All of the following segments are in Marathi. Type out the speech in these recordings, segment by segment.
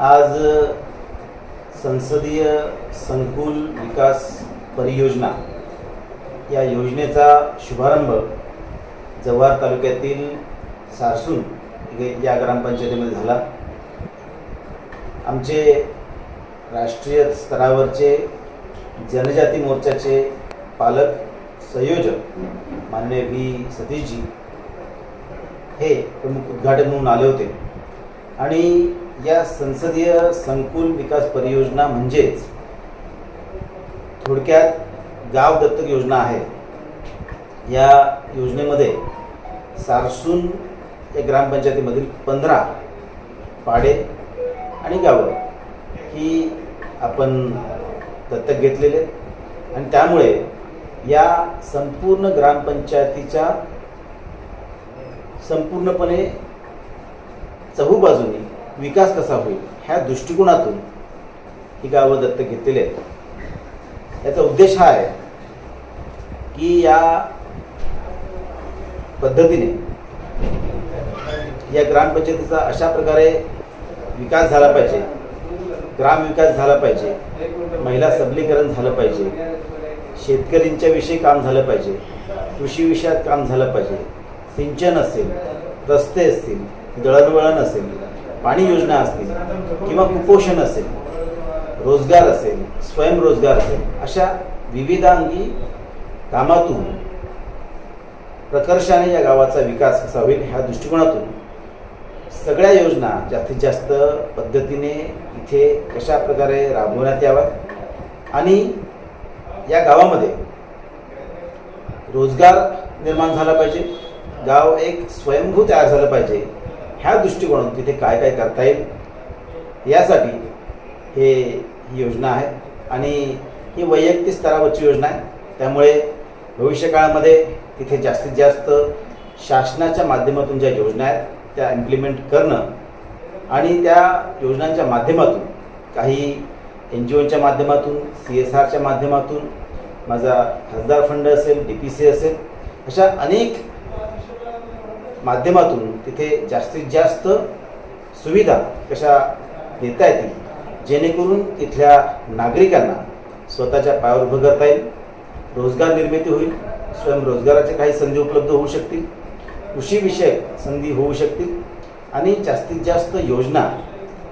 आज संसदीय संकुल विकास परियोजना या योजनेचा शुभारंभ जव्हार तालुक्यातील सारसून या ग्रामपंचायतीमध्ये झाला. आमचे राष्ट्रीय स्तरावरचे जनजाती मोर्चाचे पालक संयोजक मान्य व्ही. सतीशजी हे प्रमुख उद्घाटन म्हणून आले होते. आणि या संसदीय संकुल विकास परियोजना म्हणजेच थोडक्यात गाव दत्तक योजना आहे. या योजनेमध्ये सारसून या ग्रामपंचायतीमधील पंधरा पाडे आणि गावं ही आपण दत्तक घेतलेले आणि त्यामुळे या संपूर्ण ग्रामपंचायतीच्या संपूर्णपणे चहूबाजूनी विकास कसा होईल ह्या दृष्टिकोनातून ही गावं दत्तक घेतलेली आहेत. याचा उद्देश हा आहे की या पद्धतीने या ग्रामपंचायतीचा अशा प्रकारे विकास झाला पाहिजे ग्रामविकास झाला पाहिजे महिला सबलीकरण झालं पाहिजे शेतकऱ्यांच्या विषयी काम झालं पाहिजे कृषी विषयात काम झालं पाहिजे सिंचन असेल रस्ते असतील दळणवळण असेल पाणी योजना असतील किंवा कुपोषण असेल रोजगार असेल स्वयंरोजगार असेल अशा विविधांगी कामातून प्रकर्षाने या गावाचा विकास कसा होईल ह्या दृष्टिकोनातून सगळ्या योजना जास्तीत जास्त पद्धतीने इथे कशा प्रकारे राबवण्यात याव्यात आणि या गावामध्ये रोजगार निर्माण झाला पाहिजे गाव एक स्वयंभू तयार झालं पाहिजे ह्या दृष्टिकोनातून तिथे काय काय करता येईल यासाठी हे ही योजना आहे. आणि ही वैयक्तिक स्तरावरची योजना आहे. त्यामुळे भविष्यकाळामध्ये तिथे जास्तीत जास्त शासनाच्या माध्यमातून ज्या योजना आहेत त्या इम्प्लिमेंट करणं आणि त्या योजनांच्या माध्यमातून काही एन जी ओच्या माध्यमातून सी एस आरच्या माध्यमातून माझा खासदार फंड असेल डी पी सी असेल अशा अनेक माध्यमातून तिथे जास्तीत जास्त सुविधा कशा देता येतील जेणेकरून इथल्या नागरिकांना स्वतःच्या पायावर उभं करता येईल रोजगार निर्मिती होईल स्वयंरोजगाराचे काही संधी उपलब्ध होऊ शकतील कृषीविषयक संधी होऊ शकतील आणि जास्तीत जास्त योजना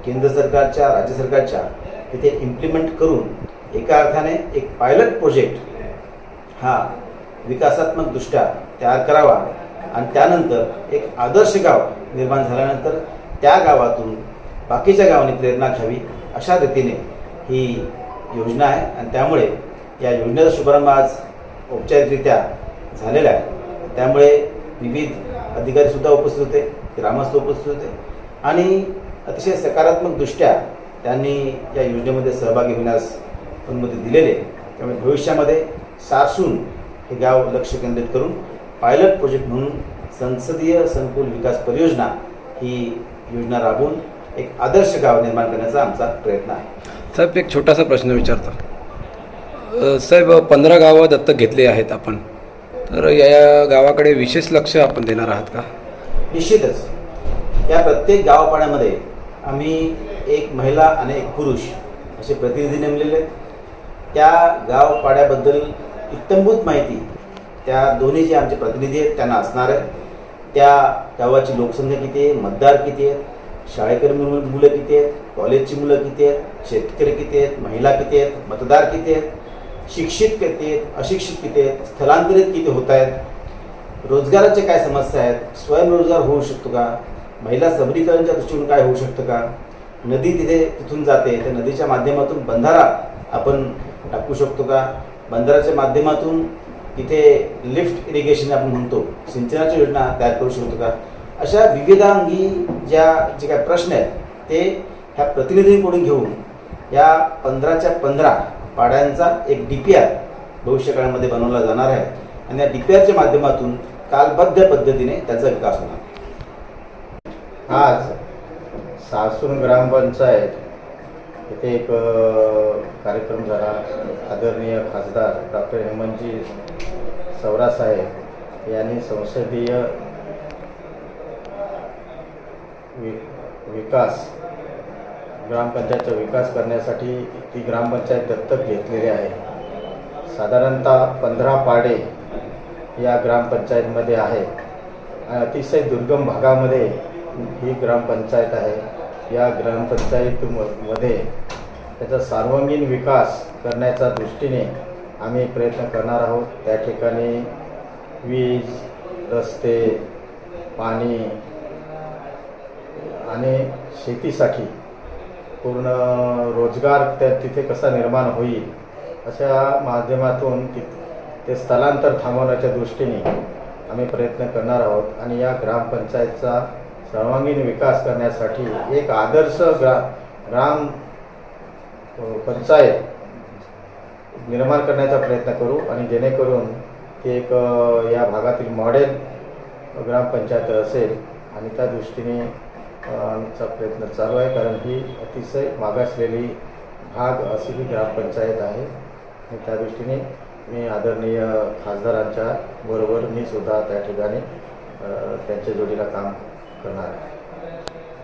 केंद्र सरकारच्या राज्य सरकारच्या तिथे इम्प्लिमेंट करून एका अर्थाने एक पायलट प्रोजेक्ट हा विकासात्मकदृष्ट्या तयार करावा आणि त्यानंतर एक आदर्श गाव निर्माण झाल्यानंतर त्या गावातून बाकीच्या गावांनी प्रेरणा घ्यावी अशा रीतीने ही योजना आहे. आणि त्यामुळे या योजनेचा शुभारंभ आज औपचारिकरित्या झालेला आहे. त्यामुळे विविध अधिकारीसुद्धा उपस्थित होते ग्रामस्थ उपस्थित होते आणि अतिशय सकारात्मकदृष्ट्या त्यांनी या योजनेमध्ये सहभागी होण्यास अनुमती दिलेली आहे. त्यामुळे भविष्यामध्ये सारसून हे गाव लक्ष केंद्रित करून पायलट प्रोजेक्ट म्हणून संसदीय संकुल विकास परियोजना ही योजना राबवून एक आदर्श गाव निर्माण करण्याचा आमचा प्रयत्न आहे. साहेब एक छोटासा प्रश्न विचारतो. साहेब पंधरा गावं दत्तक घेतली आहेत आपण. तर या गावाकडे विशेष लक्ष आपण देणार आहात का? निश्चितच. या प्रत्येक गावपाड्यामध्ये आम्ही एक महिला आणि एक पुरुष असे प्रतिनिधी नेमलेले आहेत. त्या गावपाड्याबद्दल इत्तंभूत माहिती त्या दोन्ही जे आमचे प्रतिनिधी आहेत त्यांना असणार आहे त्या गावाची लोकसंख्या किती आहे मतदार किती आहेत शाळेकरी मुलं मुलं किती आहेत कॉलेजची मुलं किती आहेत शेतकरी किती आहेत महिला किती आहेत मतदार किती आहेत शिक्षित किती आहेत अशिक्षित किती आहेत स्थलांतरित किती होत आहेत रोजगाराचे काय समस्या आहेत स्वयंरोजगार होऊ शकतो का महिला सबलीकरणच्या दृष्टीने काय होऊ शकतं का नदी तिथे तिथून जाते त्या नदीच्या माध्यमातून बंधारा आपण टाकू शकतो का बंधाराच्या माध्यमातून तिथे लिफ्ट इरिगेशन आपण म्हणतो. सिंचनाच्या योजना तयार करू शकतो का? अशा विविधांगी ज्या जे काय प्रश्न आहेत ते ह्या प्रतिनिधींकडून घेऊन या पंधराच्या पंधरा पाड्यांचा एक डी पी आर भविष्यकाळामध्ये बनवला जाणार आहे. आणि या डी पी आरच्या माध्यमातून कालबद्ध पद्धतीने त्याचा विकास होणार. आज सासून ग्रामपंचायत इथे एक कार्यक्रम झाला. आदरणीय खासदार डॉक्टर हेमंतजी सवरासाहेब यांनी संसदीय वि विकास ग्रामपंचायतचा विकास करण्यासाठी ती ग्रामपंचायत दत्तक घेतलेली आहे. साधारणतः पंधरा पाडे या ग्रामपंचायतमध्ये आहे. आणि अतिशय दुर्गम भागामध्ये ही ग्रामपंचायत आहे. या ग्रामपंचायतीमध्ये त्याचा सर्वांगीण विकास करण्याच्या दृष्टीने आम्ही प्रयत्न करणार आहोत. त्या ठिकाणी वीज रस्ते पाणी आणि शेतीसाठी पूर्ण रोजगार त्या तिथे कसा निर्माण होईल अशा माध्यमातून ते स्थलांतर थांबवण्याच्या दृष्टीने आम्ही प्रयत्न करणार आहोत. आणि या ग्रामपंचायतचा सर्वांगीण विकास करण्यासाठी एक आदर्श ग्रा ग्राम पंचायत निर्माण करण्याचा प्रयत्न करू आणि जेणेकरून ते एक या भागातील मॉडेल ग्रामपंचायत असेल आणि त्या दृष्टीने आमचा प्रयत्न चालू आहे. कारण ही अतिशय मागासलेली भाग अशी ही ग्रामपंचायत आहे. आणि त्या दृष्टीने मी आदरणीय खासदारांच्या बरोबर मी सुद्धा त्या ठिकाणी त्यांच्या जोडीला काम Tonight.